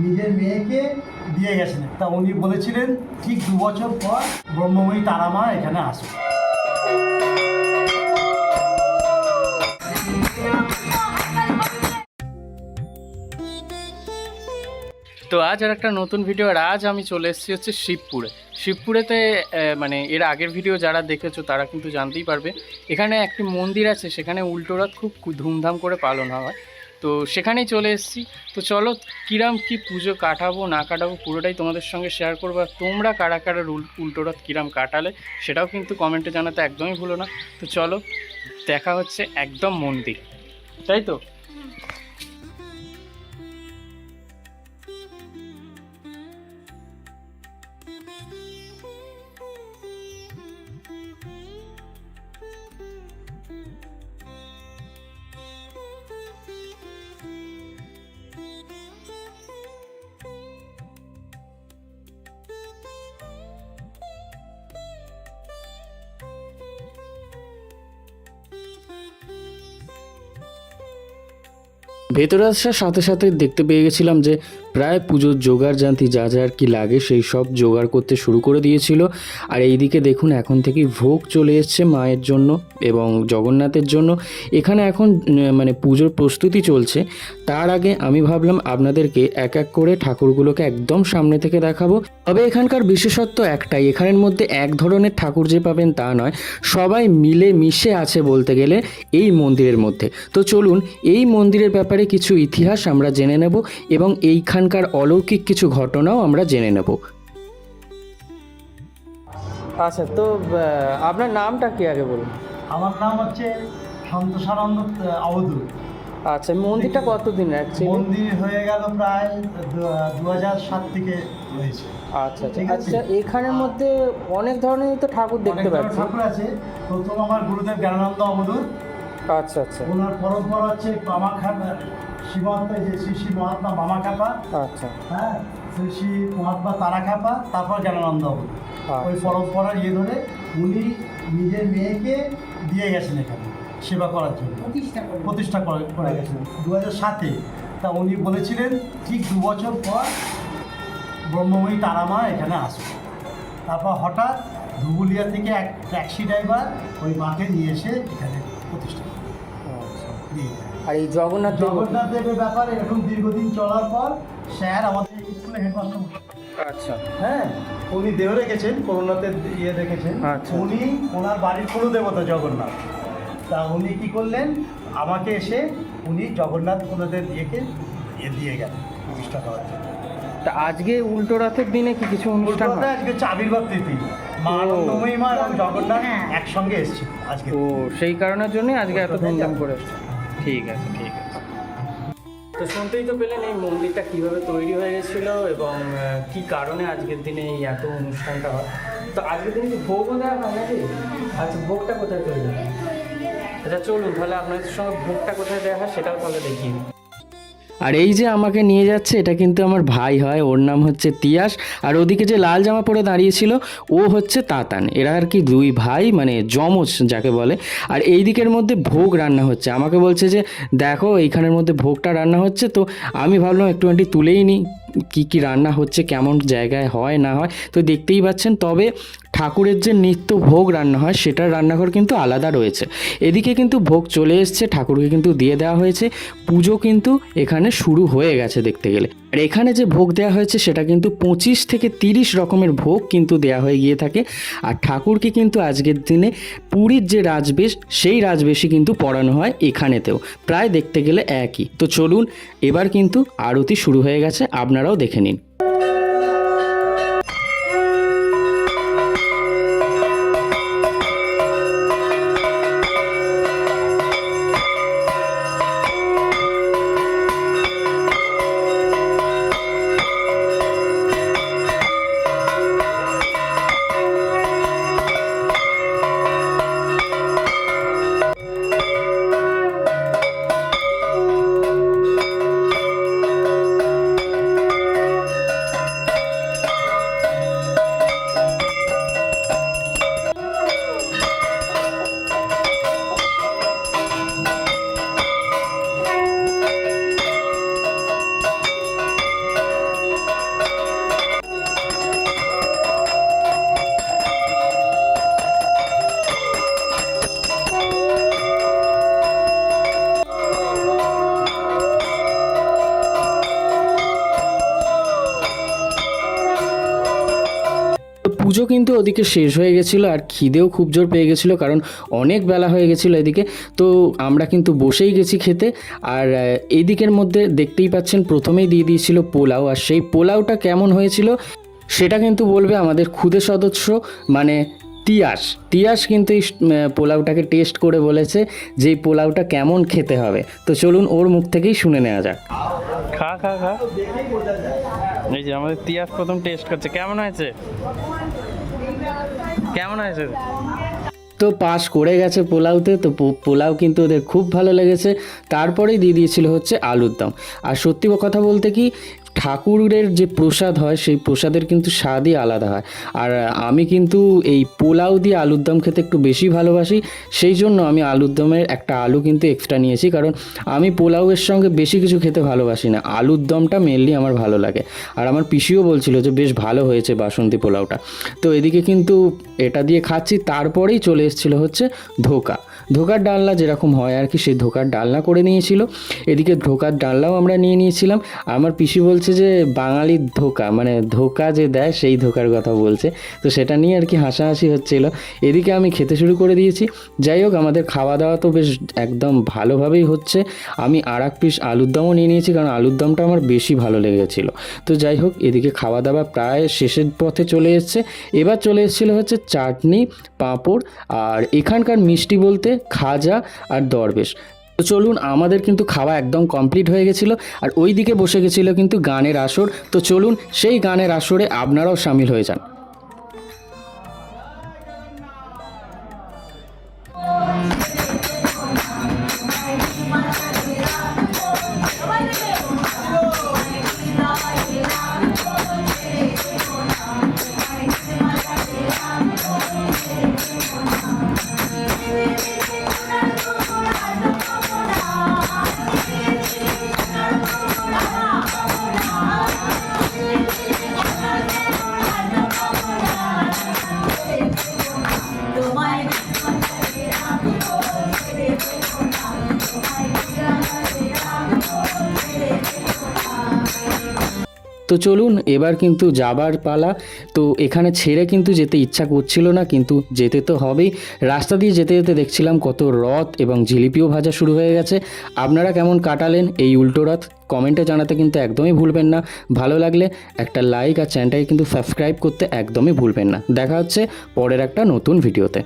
নিজের মেয়েকে দিয়ে গেছিলেন তা উনি বলেছিলেন, ঠিক দু বছর পর ব্রহ্মময়ী তারামা এখানে আসবে। তো আজ আর একটা নতুন ভিডিও আর আজ আমি চলে এসেছি হচ্ছে শিবপুরে। শিবপুরেতে মানে এর আগের ভিডিও যারা দেখেছ তারা কিন্তু জানতেই পারবে। এখানে একটি মন্দির আছে, সেখানে উল্টোরথ খুব ধুমধাম করে পালন হয়। তো সেখানেই চলে এসেছি। তো চলো, কিরাম কি পুজো কাটাবো, না কাটাবো, পুরোটাই তোমাদের সঙ্গে শেয়ার করব। আর তোমরা কারা কারা রুল উল্টোরথ কিরাম কাটালে, সেটাও কিন্তু কমেন্টে জানাতে একদমই ভুলো না। তো চলো, দেখা হচ্ছে একদম মন্দির। তাই তো? ভেতরে আসার সাথে সাথে দেখতে পেয়ে গেছিলাম যে প্রায় পুজোর জোগাড় জানতি যা যা আর কি লাগে সেই সব জোগাড় করতে শুরু করে দিয়েছিল। আর এইদিকে দেখুন, এখন থেকেই ভোগ চলে এসছে মায়ের জন্য এবং জগন্নাথের জন্য। এখানে এখন মানে পুজোর প্রস্তুতি চলছে। তার আগে আমি ভাবলাম আপনাদেরকে এক এক করে ঠাকুরগুলোকে একদম সামনে থেকে দেখাবো। তবে এখানকার বিশেষত্ব একটাই, এখানের মধ্যে এক ধরনের ঠাকুর যে পাবেন তা নয়। সবাই মিলে মিশে আছে বলতে গেলে এই মন্দিরের মধ্যে। তো চলুন, এই মন্দিরের ব্যাপারে কিছু ইতিহাস আমরা জেনে নেব এবং এইখানকার অলৌকিক কিছু ঘটনাও আমরা জেনে নেব। আচ্ছা তো আপনার নামটা কি আগে বলুন? আমার নাম হচ্ছে সন্তোষানন্দ অবধূত আচ্ছা মন্দিরটা কতদিন অ্যাকচুয়ালি মন্দির হয়ে গেল প্রায় দু হাজার সাত থেকে রয়েছে আচ্ছা ঠিক আছে। আচ্ছা এখানের মধ্যে অনেক ধরনের তো ঠাকুর দেখতে পাচ্ছি। ঠাকুর আছে। প্রথম আমার গুরুদেব জ্ঞানানন্দ অবধূত আচ্ছা আচ্ছা। ওনার পরম্পরা হচ্ছে মামা খাপা যে শ্রী শ্রী মহাত্মা মামা খাপা আচ্ছা। হ্যাঁ শ্রী শ্রী মহাত্মা তারা খাপা তারপর জ্ঞানানন্দ ওই আচ্ছা। পরম্পরার ইয়ে ধরে উনি নিজের মেয়েকে দিয়ে গেছেন এখানে সেবা করার জন্য। প্রতিষ্ঠা করে। করে গেছেন। দু হাজার সাতে তা উনি বলেছিলেন ঠিক দু বছর পর ব্রহ্মময়ী তারামা এখানে আসবে। তারপর হঠাৎ ধুবুলিয়া থেকে এক ট্যাক্সি ড্রাইভার ওই মাকে নিয়ে এসে এখানে প্রতিষ্ঠা করে। আচ্ছা। দিয়ে। আর এই জগন্নাথ দেব- জগন্নাথ দেবের ব্যাপার এরকম দীর্ঘদিন চলার পর স্যার আমাদের স্কুলে হেডমাস্টার আচ্ছা হ্যাঁ উনি দেহ রেখেছেন করোনাতে ইয়ে রেখেছেন আচ্ছা। উনি ওনার বাড়ির কোনো দেবতা জগন্নাথ তা উনি কি করলেন আমাকে এসে উনি জগন্নাথ ওনাদের ইয়েকে ইয়ে দিয়ে গেলেন প্রতিষ্ঠা করার জন্য তা আজকে উল্টো রাতের দিনে কি কিছু অনুষ্ঠান হয়? আজকে আবির্ভাব তিথি মা ও। আনন্দময়ী মা এবং জগন্নাথ একসঙ্গে এসছে আজকে ও সেই কারণের জন্যই আজকে এত ধুমধাম। করে এসছে। ঠিক আছে ঠিক আছে। তো শুনতেই তো পেলেন এই মন্দিরটা কীভাবে তৈরি হয়ে গেছিল এবং কি কারণে আজকের দিনে এই এত অনুষ্ঠানটা হয়? তো আজকের দিনে কি ভোগও দেওয়া হয় নাকি? আচ্ছা ভোগটা কোথায় তৈরি হয়? আচ্ছা চলুন তাহলে আপনাদের সঙ্গে ভোগটা কোথায় দেওয়া হয় সেটাও তাহলে দেখিয়ে। আর এই যে আমাকে নিয়ে যাচ্ছে, এটা কিন্তু আমার ভাই হয়, ওর নাম হচ্ছে তিয়াস। আর ওদিকে যে লাল জামা পরে দাঁড়িয়েছিল ও হচ্ছে তাতান। এরা আর কি দুই ভাই মানে যমজ যাকে বলে। আর এই দিকের মধ্যে ভোগ রান্না হচ্ছে। আমাকে বলছে যে, দেখো, এইখানের মধ্যে ভোগটা রান্না হচ্ছে, তো আমি ভাবলাম একটু আন্টি তুলেই নিই। কী কী রান্না হচ্ছে, কেমন জায়গায় হয়, না হয়, তো দেখতেই পাচ্ছেন, তবে ঠাকুরের যে নিত্য ভোগ রান্না হয়, সেটার রান্নাঘর কিন্তু আলাদা রয়েছে। এদিকে কিন্তু ভোগ চলে এসছে, ঠাকুরকে কিন্তু দিয়ে দেওয়া হয়েছে। পুজো কিন্তু এখানে শুরু হয়ে গেছে দেখতে গেলে। আর এখানে যে ভোগ দেওয়া হয়েছে, সেটা কিন্তু পঁচিশ থেকে তিরিশ রকমের ভোগ কিন্তু দেওয়া হয়ে গিয়ে থাকে। আর ঠাকুরকে কিন্তু আজকের দিনে পুরীর যে রাজবেশ, সেই রাজবেশই কিন্তু পড়ানো হয় এখানেতেও। প্রায় দেখতে গেলে একই। তো চলুন, এবার কিন্তু আরতি শুরু হয়ে গেছে, আপনারাও দেখে নিন। পুজো কিন্তু ওদিকে শেষ হয়ে গেছিল আর খিদেও খুব জোর পেয়ে গেছিল, কারণ অনেক বেলা হয়ে গেছিল এদিকে। তো আমরা কিন্তু বসেই গেছি খেতে আর এদিকের মধ্যে দেখতেই পাচ্ছেন প্রথমেই দিয়ে দিয়েছিল পোলাও আর সেই পোলাওটা কেমন হয়েছিল সেটা কিন্তু বলবে আমাদের খুদে সদস্য মানে তিয়াস। তিয়াস কিন্তু এই পোলাওটাকে টেস্ট করে বলেছে যে এই পোলাওটা কেমন খেতে হবে। তো চলুন ওর মুখ থেকেই শুনে নেওয়া যাক। খা খা খা। এই যে আমাদের তিয়াস প্রথম টেস্ট করছে। কেমন হয়েছে? কেমন হয়েছে? তো পাস করে গেছে পোলাওতে, তো পোলাও কিন্তু ওদের খুব ভালো লেগেছে। তারপরেই দিয়ে দিয়েছিল হচ্ছে আলুর দম। আর সত্যি কথা বলতে কি ঠাকুরের যে প্রসাদ হয়, সেই প্রসাদের কিন্তু স্বাদই আলাদা হয়। আর আমি কিন্তু এই পোলাও দিয়ে আলুর দম খেতে একটু বেশি ভালোবাসি, সেই জন্য আমি আলুর দমের একটা আলু কিন্তু এক্সট্রা নিয়েছি। কারণ আমি পোলাওয়ের সঙ্গে বেশি কিছু খেতে ভালোবাসি না। আলুর দমটা মেনলি আমার ভালো লাগে। আর আমার পিসিও বলছিল যে, বেশ ভালো হয়েছে বাসন্তী পোলাওটা। তো এদিকে কিন্তু এটা দিয়ে খাচ্ছি, তারপরেই চলে এসেছিল হচ্ছে ধোকা। ধোকার ডালনা যেরকম হয় আর কি সেই ধোকার ডালনা করে নিয়েছিল। এদিকে ধোকার ডালনাও আমরা নিয়ে নিয়েছিলাম। আমার পিসি বলছে যে, বাঙালির ধোকা মানে ধোকা যে দেয়, সেই ধোকার কথা বলছে। তো সেটা নিয়ে আর কি হাসাহাসি হচ্ছিল। এদিকে আমি খেতে শুরু করে দিয়েছি। যাই হোক, আমাদের খাওয়া দাওয়া তো বেশ একদম ভালোভাবেই হচ্ছে। আমি আর এক পিস আলুর দমও নিয়ে নিয়েছি, কারণ আলুর দমটা আমার বেশি ভালো লেগেছিল। তো যাই হোক, এদিকে খাওয়া দাওয়া প্রায় শেষের পথে চলে এসছে। এবার চলে এসেছিল হচ্ছে চাটনি, পাঁপড় আর এখানকার মিষ্টি বলতে খাজা আর দরবেশ। তো চলুন, আমাদের কিন্তু খাওয়া একদম কমপ্লিট হয়ে গেছিল, আর ওই দিকে বসে গেছিল কিন্তু গানের আসর। তো চলুন, সেই গানের আসরে আপনারাও সামিল হয়ে যান। তো চলুন, এবার কিন্তু যাবার পালা। তো এখানে ছেড়ে কিন্তু যেতে ইচ্ছা করছিল না, কিন্তু যেতে তো হবেই। রাস্তা দিয়ে যেতে যেতে দেখছিলাম কত রথ এবং জিলিপিও ভাজা শুরু হয়ে গেছে। আপনারা কেমন কাটালেন এই উল্টো রথ? কমেন্টে জানাতে কিন্তু একদমই ভুলবেন না। ভালো লাগলে একটা লাইক আর চ্যানেলটাকে কিন্তু সাবস্ক্রাইব করতে একদমই ভুলবেন না। দেখা হচ্ছে পরের একটা নতুন ভিডিওতে।